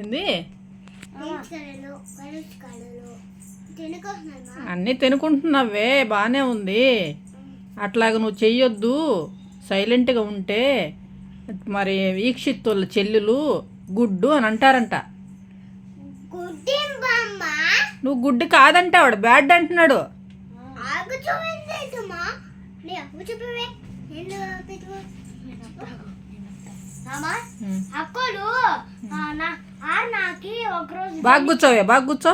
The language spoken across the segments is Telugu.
ఏంది? అన్నీ తినుకుంటున్నావే బాగానే ఉంది. అట్లాగ నువ్వు చెయ్యొద్దు. సైలెంట్గా ఉంటే మరి వీక్షిత్తుల చెల్లెలు గుడ్డు అని అంటారంట. గుడ్డిం బామ్మ నువ్వు గుడ్డు కాదంట వాడు బ్యాడ్ అంటున్నాడు. అక్కలు బాగా కూర్చోవే బాగా కూర్చో.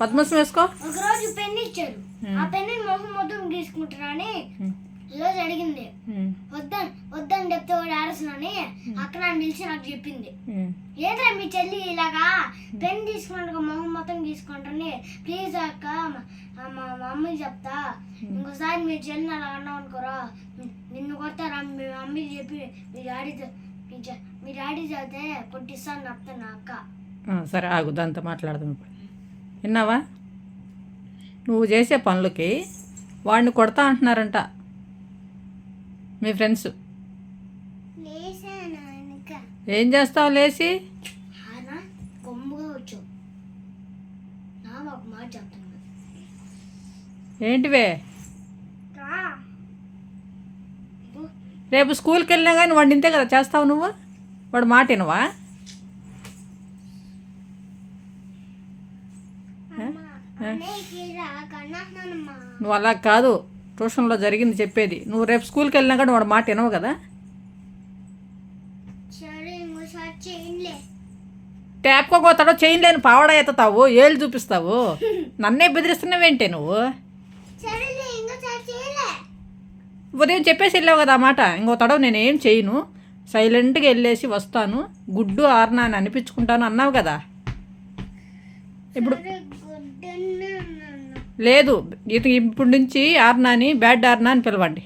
పద్మసం వేసుకో. ఒక రోజు పెన్ ఇచ్చారు. ఆ పెన్ మొహం మొత్తం గీసుకుంటున్నాని. ఈరోజు అడిగింది. ఉమ్. వద్దని వద్దని చెప్తే వాడు ఆడుస్తున్నాని అక్కడ నన్ను పిలిచి నాకు చెప్పింది. ఏంట్రా మీ చెల్లి ఇలాగా పెన్ తీసుకున్నాక మొహం మొత్తం తీసుకుంటారని ప్లీజ్ అక్క మ- మమ్మీకి చెప్తా. ఇంకోసారి మీ చెల్లిని అలా అన్నావు అనుకోరా. నిన్ను కొడతారా? మీ మమ్మీకి చెప్పి మీ డాడీ చె- మీ డాడీ చెప్తే కొట్టిస్తాను చెప్తాను అక్క. ఆ, సరే ఆగు దాంతో మాట్లాడదాం ఇప్పుడు. విన్నావా? నువ్వు చేసే పనులకి వాడిని కొడతా అంటున్నారంట మీ ఫ్రెండ్స్. ఏం చేస్తావు లేచి ఏంటివే? రేపు స్కూల్కి వెళ్ళినా కానీ వాడిని ఇంతే కదా చేస్తావు నువ్వు? వాడు మాట వినవా? నువ్వు అలా కాదు ట్యూషన్లో జరిగింది చెప్పేది. నువ్వు రేపు స్కూల్కి వెళ్ళినా కానీ వాడు మాట వినవు కదా? ట్యాప్కోపోతాడో చైన్ లేని పావడా ఎత్తుతావు ఏళ్ళు చూపిస్తావు. నన్నే బెదిరిస్తున్నావేంటే నువ్వు సరేలే ఇంకోసారి చేయలే ఉదయం చెప్పేసి వెళ్ళావు కదా మాట? ఇంకో తడవ నేనేం చేయను. సైలెంట్గా వెళ్ళేసి వస్తాను. గుడ్డు ఆర్నా అని అనిపించుకుంటాను అన్నావు కదా? ఇప్పుడు లేదు. ఇత ఇప్పుడు నుంచి ఆర్నాని బ్యాడ్ ఆర్నా అని పిలవండి.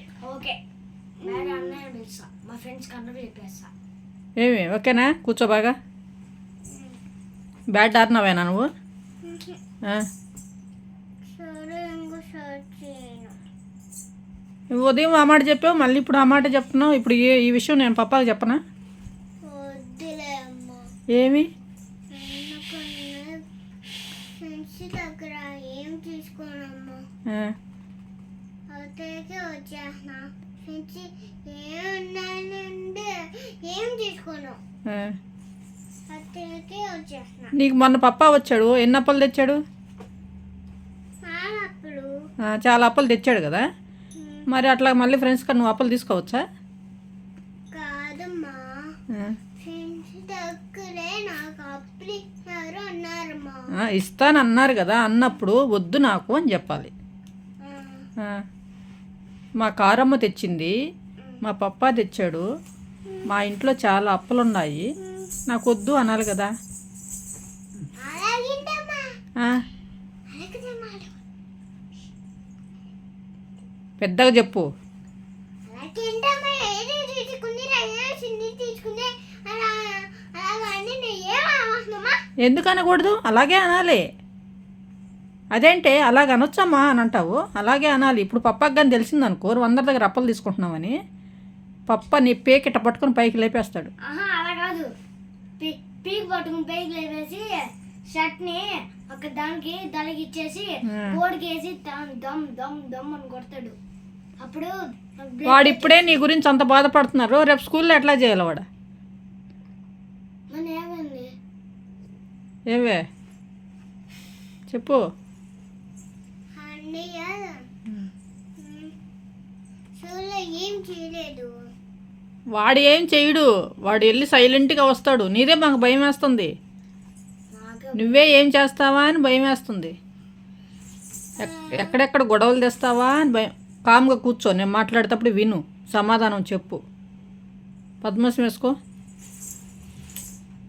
ఏమి? ఓకేనా? కూర్చో బాగా. బ్యాడ్ ఆర్నావేనా నువ్వు? ఉదయం ఆ మాట చెప్పావు మళ్ళీ ఇప్పుడు ఆ మాట చెప్తున్నావు. ఇప్పుడు ఏ ఈ విషయం నేను పప్పాకి చెప్పనా? ఏమి? నీకు మొన్న పప్పా వచ్చాడు ఎన్ని అప్పలు తెచ్చాడు? చాలా అప్పలు తెచ్చాడు కదా? మరి అట్లా మళ్ళీ ఫ్రెండ్స్ కానీ నువ్వు అప్పలు తీసుకోవచ్చా? కాదమ్మా. ఫ్రెండ్స్ దగ్గరే నాకు అన్నారమ్మా. ఇస్తానన్నారు కదా అన్నప్పుడు వద్దు నాకు అని చెప్పాలి. మా కారమ్మ తెచ్చింది మా పప్పా తెచ్చాడు మా ఇంట్లో చాలా అప్పలు ఉన్నాయి నాకు వద్దు అనాలి కదా అలాగేంటమ్మా ఆ, అలాగేమ్మా పెద్దగా చెప్పు అలాగేంటమ్మా ఏది తీసుకుంది రంగాల్సింది తీసుకుంది అలా అలాగని నేను ఏం అవసరమా ఎందుకు అనకూడదు? అలాగే అనాలి. అదేంటే అలాగ అనొచ్చమ్మా అని అంటావు. అలాగే అనాలి. ఇప్పుడు పప్పకి కానీ తెలిసిందనుకో నువ్వు అందరి దగ్గర అప్పలు తీసుకుంటున్నావని పప్ప నీ పేకిట పట్టుకొని పైకి లేపేస్తాడు. అలా కాదు. పీక్ పట్టుకుని పైకి లేపేసి షర్ట్ని ఒక దానికి. బోర్డుకి వేసి దమ్ దమ్ దమ్ దమ్ అని కొడతాడు. వాడు ఇప్పుడే నీ గురించి అంత బాధపడుతున్నారు. రేపు స్కూల్లో ఎట్లా చేయాలి వాడు? ఏవే? చెప్పు. వాడు ఏం చేయడు. వాడు వెళ్ళి సైలెంట్గా వస్తాడు. నీదే మాకు భయం వేస్తుంది నువ్వే ఏం చేస్తావా అని భయం వేస్తుంది ఎక్- ఎక్కడెక్కడ గొడవలు తెస్తావా అని భయం కామ్గా కూర్చో నేను మాట్లాడేటప్పుడు విను. సమాధానం చెప్పు. పద్మశ్రీ వేసుకో.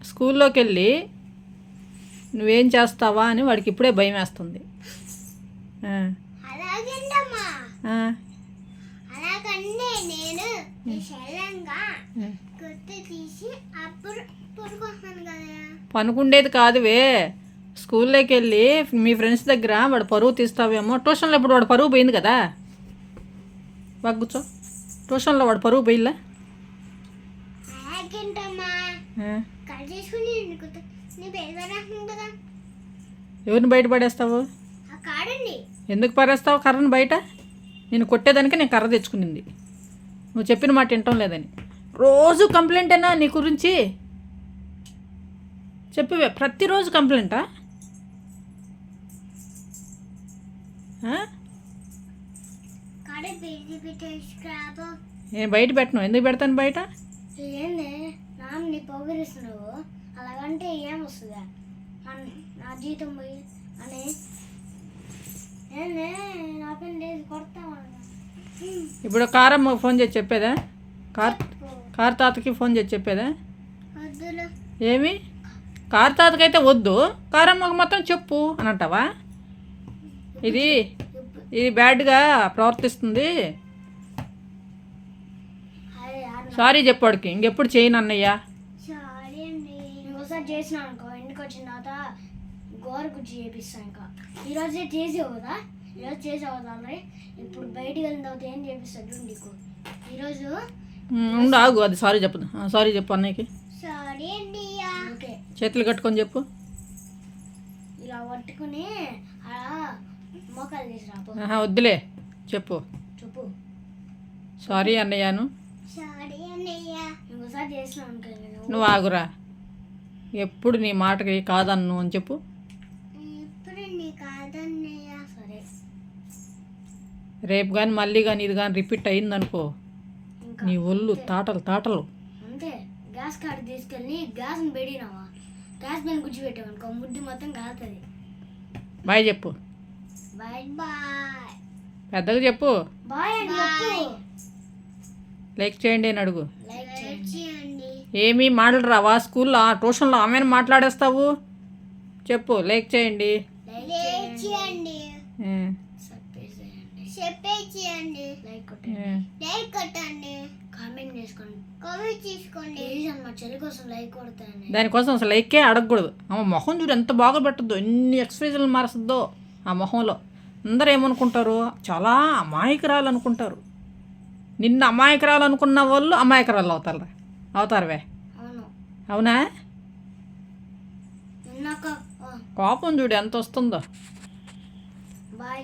స్కూల్లోకి వెళ్ళి నువ్వేం చేస్తావా అని వాడికి ఇప్పుడే భయం వేస్తుంది పనుకుండేది కాదువే. స్కూల్లోకి వెళ్ళి మీ ఫ్రెండ్స్ దగ్గర వాడు పరువు తీస్తావేమో. ట్యూషన్లో ఇప్పుడు వాడు పరువు పోయింది కదా. బాగా కూర్చో. ట్యూషన్లో వాడు పరువు పోయిల్లా. ఎవరిని బయట పడేస్తావు? ఎందుకు పడేస్తావు కర్రను బయట? నేను కొట్టేదానికి నేను కర్ర తెచ్చుకునింది. నువ్వు చెప్పిన మాట వింటం లేదని. రోజు కంప్లైంటేనా నీ గురించి? చెప్పివే ప్రతిరోజు కంప్లైంటా? నేను బయట పెట్టను. ఎందుకు పెడతాను బయట? ఏంది? పొగిరిస్తున్నావు అలాగంటే ఏమొస్తుందా అన్- నా జీతం పోయి అని. ఏంది? నా పని లేదు కొడతావా ఇప్పుడు కారమ్మ ఫోన్ చేసి చెప్పేదా? కార్ కార్ తాతకి ఫోన్ చేసి చెప్పేదా? ఏమి? కార్ తాతకైతే వద్దు. కారమ్మకి మాత్రం చెప్పు అని అంటావా? ఇది ఇది బ్యాడ్గా ప్రవర్తిస్తుంది. సారీ చెప్పాడికి. ఇంకెప్పుడు చేయను అన్నయ్య. సారీ అండి. ఇంకోసారి చేసిన అనుకో. ఇంటికి వచ్చిన తర్వాత గోర గుజ్జి చేపిస్తాను ఇంకా ఈరోజే చేసావు కదా? ఈరోజు చేసావు కదా ఆల్రెడీ ఇప్పుడు బయటికి వెళ్ళిన తర్వాత ఏం చేపిస్తాడు నీకు. ఈరోజు ఉమ్, ఉండు ఆగు. అది సారీ చెప్పదు. సారీ చెప్పు అన్నయ్యకి. సారీ అండి ఓకే చేతులు కట్టుకొని చెప్పు. ఇలా పట్టుకుని అలా వద్దులే. చెప్పు. చెప్పు. సారీ అన్నయ్యను. నువ్వు ఆగురా. ఎప్పుడు నీ మాటకి కాదన్ను అని చెప్పు. ఇప్పుడు నీ కాదన్నయ్య? సరే. రేపు కానీ మళ్ళీ కానీ ఇది కానీ రిపీట్ అయిందనుకో. నీ ఒళ్ళు తాటలు తాటలు. అంతే. గ్యాస్ కార్డు తీసుకెళ్ళి గ్యాస్ని గ్యాస్ పైన గుజ్జు పెట్టామనుకో ముద్దు మొత్తం కాలుతుంది. బాయ్ చెప్పు. బాయ్ బాయ్ పెద్దగా చెప్పు. బాయ్ అని చెప్పు. లైక్ చేయండి అని అడుగు. లైక్ చేయండి. ఏమీ మాటలు రావా. స్కూల్లో ఆ ట్యూషన్లో ఆమెను మాట్లాడేస్తావు? చెప్పు లైక్ చేయండి. లైక్ చేయండి. ఏ, చెప్పేసేయండి. లైక్ కొట్టండి. ఏ. లైక్ కొట్టండి. కామెంట్ చేసుకోండి. కామెంట్ చేసుకోండి. ప్లీజ్ అన్న మా చెల్లి కోసం లైక్ కొడతాను. దానికోసం అసలు లైకే అడగకూడదు. ఆమె మొహం చూడు ఎంత బాగా పెట్టద్దు ఎన్ని ఎక్స్ప్రెషన్లు మారుస్తుందో ఆ మొహంలో. అందరూ ఏమనుకుంటారు చాలా అమాయకురాలు అనుకుంటారు నిన్న అమాయకురాలు అనుకున్న వాళ్ళు అమాయకురాలు అవుతారు అవుతారువే. అవును. కోపం చూడు ఎంత వస్తుందో బాయ్.